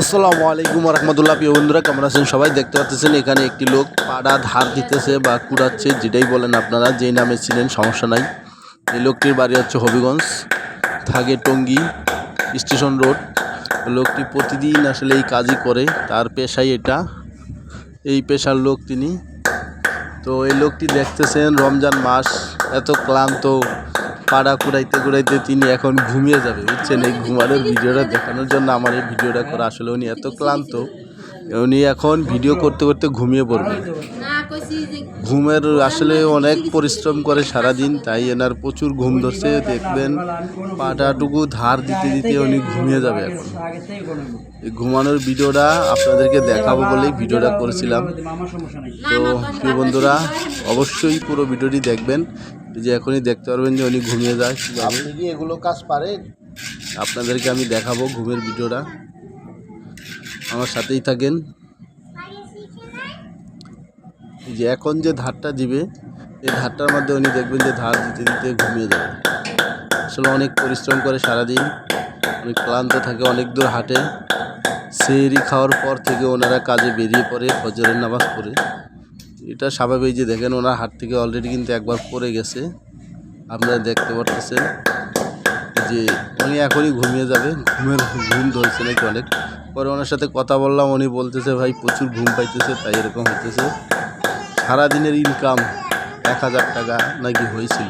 আসসালামু আলাইকুম রহমতুল্লাহ প্রিয় বন্ধুরা, কেমন আছেন সবাই? দেখতে পাচ্ছেন এখানে একটি লোক পাড়া ধার দিতেছে বা কুড়াচ্ছে, যেটাই বলেন আপনারা, যেই নামে ছিলেন, সমস্যা নাই। এই লোকটির বাড়ি হচ্ছে হবিগঞ্জ থাকে টঙ্গী স্টেশন রোড। লোকটি প্রতিদিন আসলে এই কাজই করে, তার পেশাই এটা। এই পেশার লোক তিনি। তো এই লোকটি দেখতেছেন, রমজান মাস, এত ক্লান্ত পাড়া কুড়াইতে কুড়াইতে তিনি এখন ঘুমিয়ে যাবে, বুঝছেন? এই ঘুমানোর ভিডিওটা দেখানোর জন্য আমার এই ভিডিওটা করা আসলে উনি এত ক্লান্ত, উনি এখন ভিডিও করতে করতে ঘুমিয়ে পড়বে। ঘুমের আসলে অনেক পরিশ্রম করে সারাদিন, তাই এনার প্রচুর ঘুম ধরছে। দেখবেন, পাটাটুকু ধার দিতে দিতে উনি ঘুমিয়ে যাবে এখন। এই ঘুমানোর ভিডিওটা আপনাদেরকে দেখাবো বলেই ভিডিওটা করেছিলাম। তো, প্রিয় বন্ধুরা, অবশ্যই পুরো ভিডিওটি দেখবেন। যে এখনই দেখতে পারবেন যে উনি ঘুমিয়ে যায় আপনি কি এগুলো কাজ পারেন? আপনাদেরকে আমি দেখাবো ঘুমের ভিডিওটা। আমার সাথেই থাকেন। যে এখন যে ধারটা দিবে এই ধারটার মধ্যে উনি দেখবেন যে ধার দিতে দিতে ঘুমিয়ে যাবে। আসলে অনেক পরিশ্রম করে সারাদিন অনেক ক্লান্ত থাকে অনেক দূর হাঁটে। সেহরি খাওয়ার পর থেকে ওনারা কাজে বেরিয়ে পড়ে ফজরের নামাজ পড়ে। এটা স্বাভাবিক যে দেখেন ওনার হাত থেকে অলরেডি কিন্তু একবার পড়ে গেছে। আপনারা দেখতে পারতেছেন যে উনি এখনই ঘুমিয়ে যাবে ঘুমের ঘুম ধরছে নাকি অনেক। পরে ওনার সাথে কথা বললাম, উনি বলতেছে, ভাই, প্রচুর ঘুম পাইতেছে, তাই এরকম হইতেছে। সারাদিনের ইনকাম এক হাজার টাকা নাকি হয়েছিল।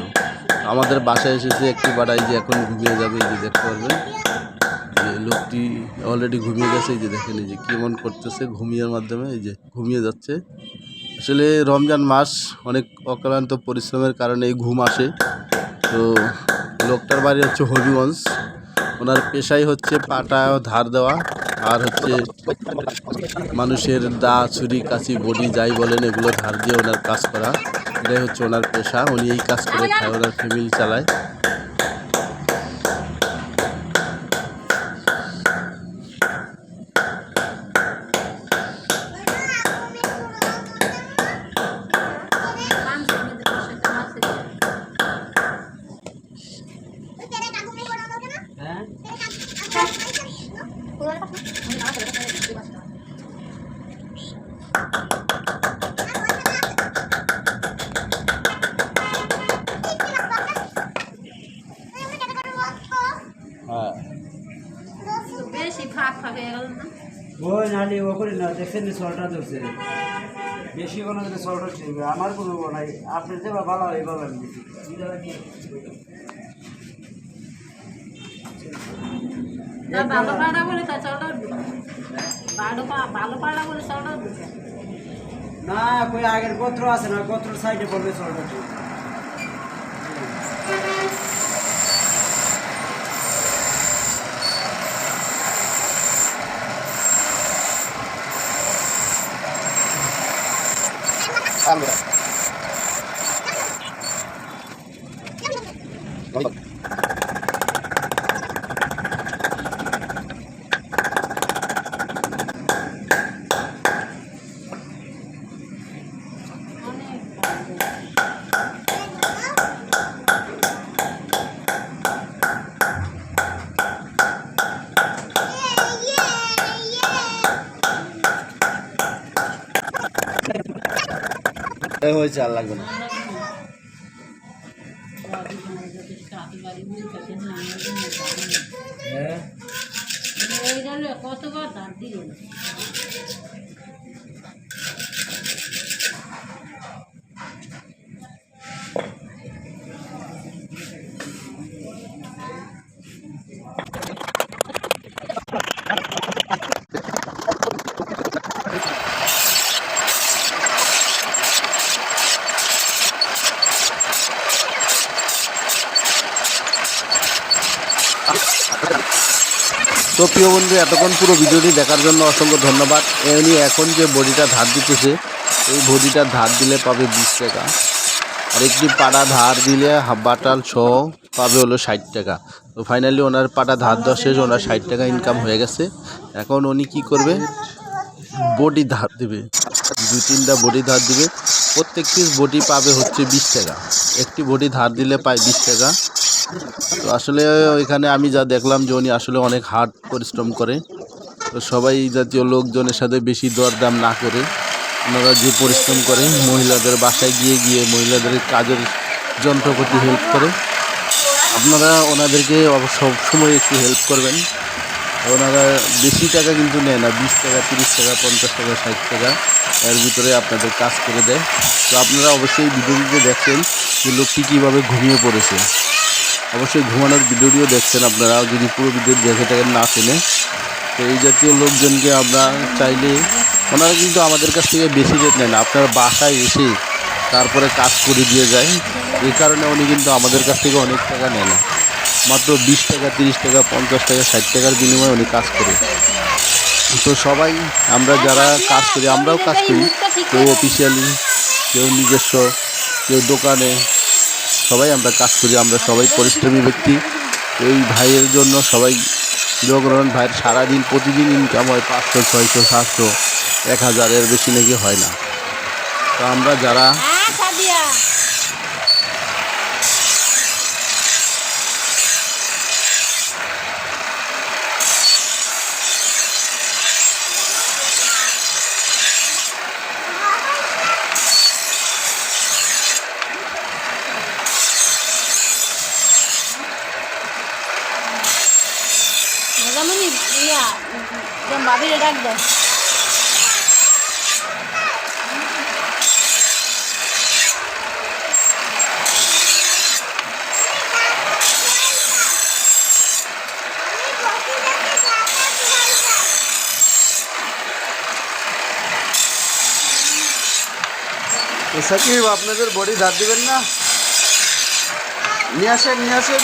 আমাদের বাসায় এসেছে একটি বাড়াই যে এখন ঘুমিয়ে যাবে, এই যে দেখতে পারবেন। যে লোকটি অলরেডি ঘুমিয়ে গেছে, এই যে দেখেন, এই যে কেমন করতেছে ঘুমিয়ের মাধ্যমে, এই যে ঘুমিয়ে যাচ্ছে। আসলে রমজান মাস অনেক অক্লান্ত পরিশ্রমের কারণে এই ঘুম আসে। তো লোকটার বাড়ি হচ্ছে হবিগঞ্জ। ওনার পেশাই হচ্ছে পাটা ধার দেওয়া আর হচ্ছে মানুষের দা, ছুরি কাঁচি বডি যাই বলেন এগুলো ধার দিয়ে ওনার কাজ করা। এটাই হচ্ছে ওনার পেশা। উনি এই কাজ করে খায়, ওনার ফ্যামিলি চালায় পাঁচশো মিনিট বসে কাজ আছে। হ্যাঁ বেশি ফাঁক ফাঁক হয়ে গেল না ওই নালি ও করি না দেখছেন সলটা ধরছে। বেশি কোনো দিলে সলটা ছিড়বে আমার কোনো নাই। আপনি যে ভালো হয় ভালো আমি ভালো পাড়া বলে তা চলটা ভালো পা- ভালো পাড়া বলে চলটা উঠবে না কই আগের গোত্র আছে না গোত্র সাইডে পড়বে সলটা অনেক হয়েছে আর লাগবে না। হ্যাঁ। কতবার দাঁত দিল তো প্রিয় বন্ধু, এতক্ষণ পুরো ভিডিওটি দেখার জন্য অসংখ্য ধন্যবাদ। এমনি এখন যে বডিটা ধার দিতেছে, এই বডিটা ধার দিলে পাবে বিশ টাকা। আর একটি পাড়া ধার দিলে বাটাল সহ পাবে হলো ষাট টাকা। তো ফাইনালি ওনার পাটা ধার দেওয়া শেষ, ওনার ষাট টাকা ইনকাম হয়ে গেছে। এখন উনি কি করবে? বডি ধার দেবে। দু তিনটা বডি ধার দিবে। প্রত্যেকটি বডি পাবে হচ্ছে বিশ টাকা। একটি বডি ধার দিলে পায় বিশ টাকা। তো আসলে ওইখানে আমি যা দেখলাম যে উনি আসলে অনেক হার্ড পরিশ্রম করে। তো সবাই জাতীয় লোকজনের সাথে বেশি দরদাম না করে ওনারা যে পরিশ্রম করে, মহিলাদের বাসায় গিয়ে গিয়ে মহিলাদের কাজের যন্ত্রপাতি হেল্প করে। আপনারা ওনাদেরকে অব- সবসময় একটু হেল্প করবেন। ওনারা বেশি টাকা কিন্তু নেয় না, বিশ টাকা, তিরিশ টাকা, পঞ্চাশ টাকা, ষাট টাকা, এর ভিতরে আপনাদের কাজ করে দেয়। তো আপনারা অবশ্যই ভিডিওটিতে দেখছেন যে লোকটি কীভাবে ঘুমিয়ে পড়েছে। অবশ্যই ঘুমানোর ভিডিওটিও দেখছেন আপনারা। যদি পুরো ভিডিও দেখে থাকেন, না শুনে, তো এই জাতীয় লোকজনকে আমরা চাইলে ওনারা কিন্তু আমাদের কাছ থেকে বেশি রেট নেন। আপনার বাসায় এসে তারপরে কাজ করে দিয়ে যায়। এই কারণে উনি কিন্তু আমাদের কাছ থেকে অনেক টাকা নেন। মাত্র বিশ টাকা, তিরিশ টাকা, পঞ্চাশ টাকা, ষাট টাকার বিনিময়ে উনি কাজ করে। তো সবাই, আমরা যারা কাজ করি, আমরাও কাজ করি। কেউ অফিসিয়ালি কেউ নিজস্ব, কেউ দোকানে সবাই আমরা কাজ করি, আমরা সবাই পরিশ্রমী ব্যক্তি। এই ভাইয়ের জন্য সবাই যোগরণ ভাইয়ের সারাদিন প্রতিদিন ইনকাম হয় পাঁচশো, ছয়শো, সাতশো, এক হাজারের বেশি নাকি হয় না। তো আমরা যারা হ্যাঁ সাদিয়া মেজামনি ইয়া যেমন বাবিরে ডাক দেয় তো সাকিব আপনাদের বডি ধার দিবেন না নিয়ে আসেন নিয়ে আসেন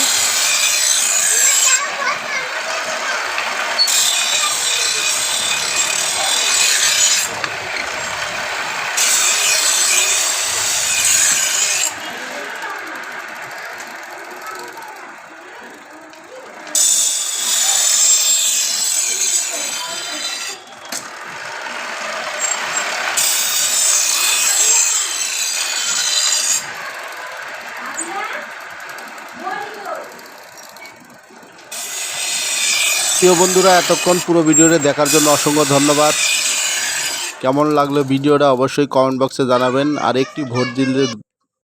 প্রিয় বন্ধুরা, এতক্ষণ পুরো ভিডিওটা দেখার জন্য অসংখ্য ধন্যবাদ। কেমন লাগল ভিডিওটা অবশ্যই কমেন্ট বক্সে জানাবেন। আর একটি ভোট দিলে